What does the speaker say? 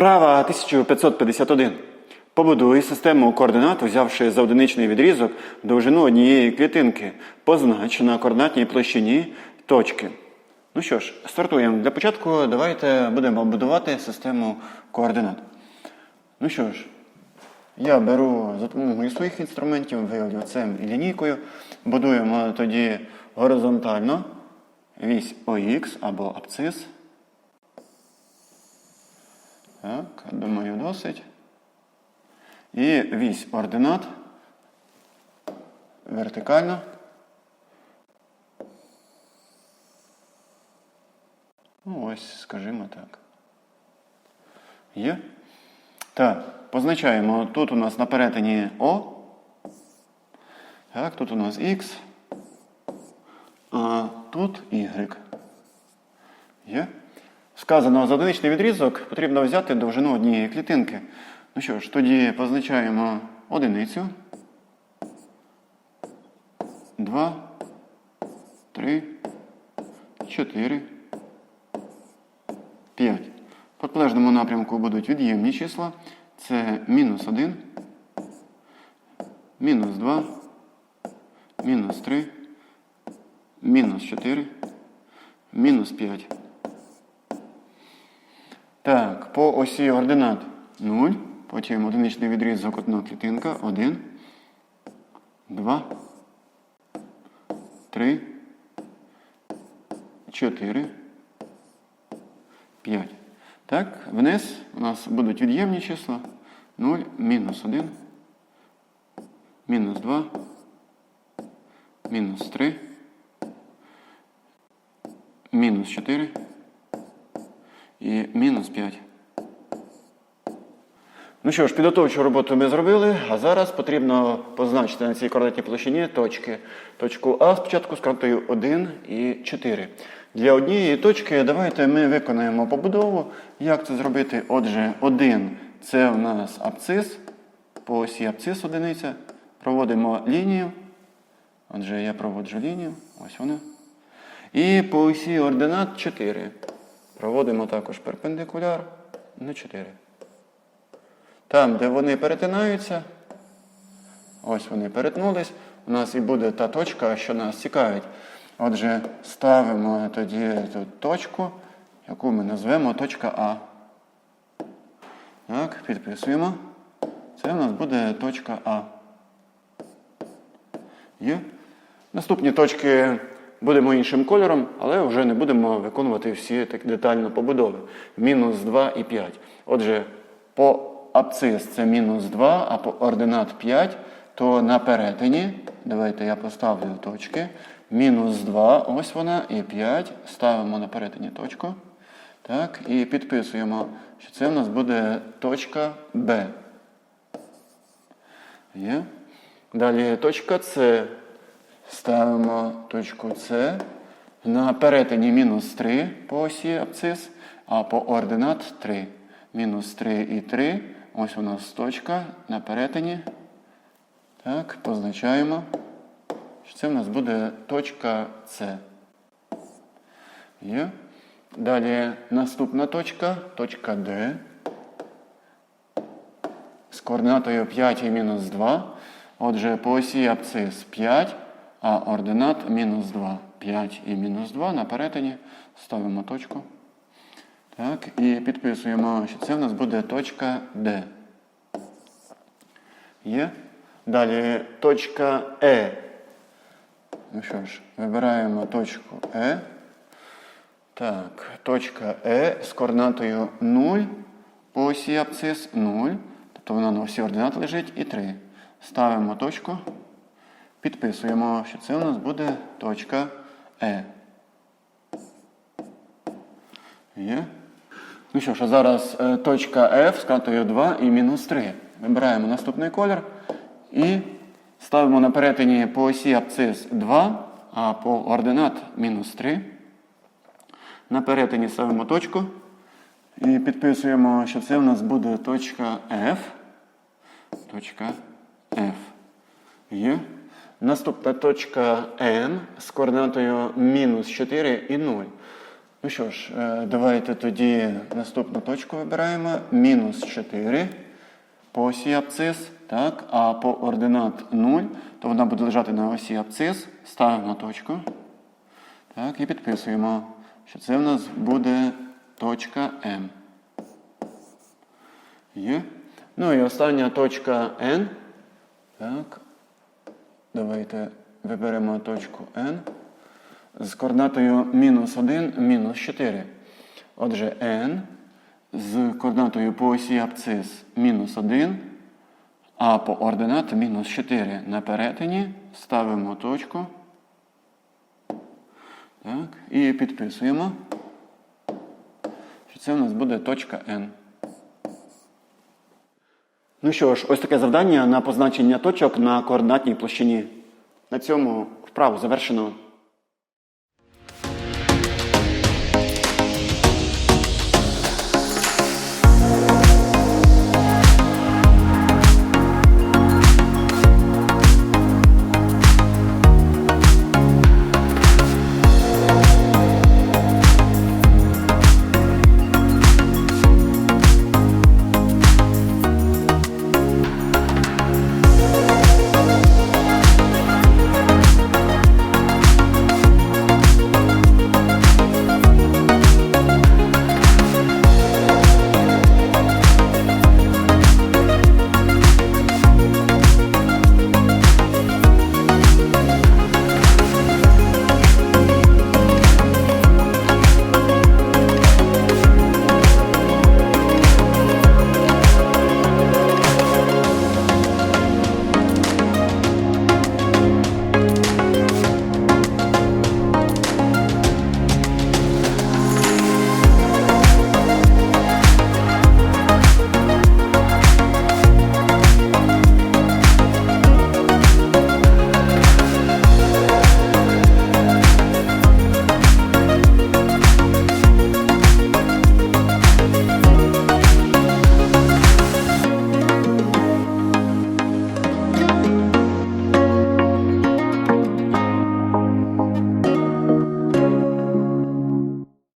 Вправа 1551. Побудуй систему координат, взявши за одиничний відрізок довжину однієї клітинки, познач на координатній площині точки. Ну що ж, стартуємо. Для початку давайте будемо будувати систему координат. Ну що ж, я беру за допомогою своїх інструментів, ви олівцем і лінійкою. Будуємо тоді горизонтально вісь ОХ або абцис. Так, думаю, досить. І вісь ординат. Вертикально. Ну, ось, скажімо так. Є? Так, позначаємо. Тут у нас на перетині О. Так, тут у нас Х. А тут Y. Є? Сказано за одиничний відрізок потрібно взяти довжину однієї клітинки. Ну що ж, тоді позначаємо одиницю. 2, 3, 4, 5. В протилежному напрямку будуть від'ємні числа. Це мінус 1, мінус 2, мінус 3, мінус 4, мінус 5. Так, по осі ординат. 0, потім одиничний відрізок одна клітинка. 1, 2, 3, 4, 5. Так, вниз. У нас будуть від'ємні числа. 0, мінус 1, мінус 2, мінус 3, мінус 4 і мінус 5. Ну що ж, підготовчу роботу ми зробили, а зараз потрібно позначити на цій координатній площині точки. Точку А спочатку з картою 1 і 4. Для однієї точки давайте ми виконаємо побудову. Як це зробити? Отже, 1 це у нас абцис. По осі абцис одиниця. Проводимо лінію. Отже, я проводжу лінію. Ось вона. І по осі ординат 4. Проводимо також перпендикуляр на 4. Там, де вони перетинаються, ось вони перетнулись, у нас і буде та точка, що нас цікавить. Отже, ставимо тоді тут точку, яку ми назвемо точка А. Так, підписуємо. Це у нас буде точка А. Є. Наступні точки будемо іншим кольором, але вже не будемо виконувати всі так детально побудови. Мінус 2 і 5. Отже, по абцис це мінус 2, а по ординат 5, то на перетині, давайте я поставлю точки. Мінус 2, ось вона, і 5. Ставимо на перетині точку. Так, і підписуємо, що це в нас буде точка Б. Є. Далі точка С. Ставимо точку С. На перетині мінус 3 по осі абцис, а по ординат 3. Мінус 3 і 3. Ось у нас точка на перетині. Так, позначаємо, що це в нас буде точка С. Є. Далі наступна точка, точка Д. З координатою 5 і мінус 2. Отже, по осі абцис 5, а ординат мінус 2. 5 і мінус 2 на перетині. Ставимо точку. Так, і підписуємо, що це в нас буде точка Д. Є. Далі точка Е. Ну що ж, вибираємо точку Е. Так, точка Е з координатою 0 по осі абцис 0. Тобто вона на осі ординат лежить і 3. Ставимо точку. Підписуємо, що це у нас буде точка Е. Є. Ну що ж, зараз е, точка F з кратою 2 і мінус 3. Вибираємо наступний колір і ставимо на перетині по осі абцис 2, а по ординат мінус 3. На перетині ставимо точку і підписуємо, що це у нас буде точка F. Точка F. Є. Наступна точка N з координатою мінус 4 і 0. Ну що ж, е, давайте тоді наступну точку вибираємо. Мінус 4 по осі абцис, так, а по ординат 0, то вона буде лежати на осі абцис. Ставимо точку. Так, і підписуємо, що це в нас буде точка М. Є. Ну і остання точка N. Так. Давайте виберемо точку N з координатою мінус 1, мінус 4. Отже, n з координатою по осі абцис мінус 1, а по ординат мінус 4. На перетині ставимо точку. Так, і підписуємо, що це у нас буде точка n. Ну що ж, ось таке завдання на позначення точок на координатній площині. На цьому вправу завершено.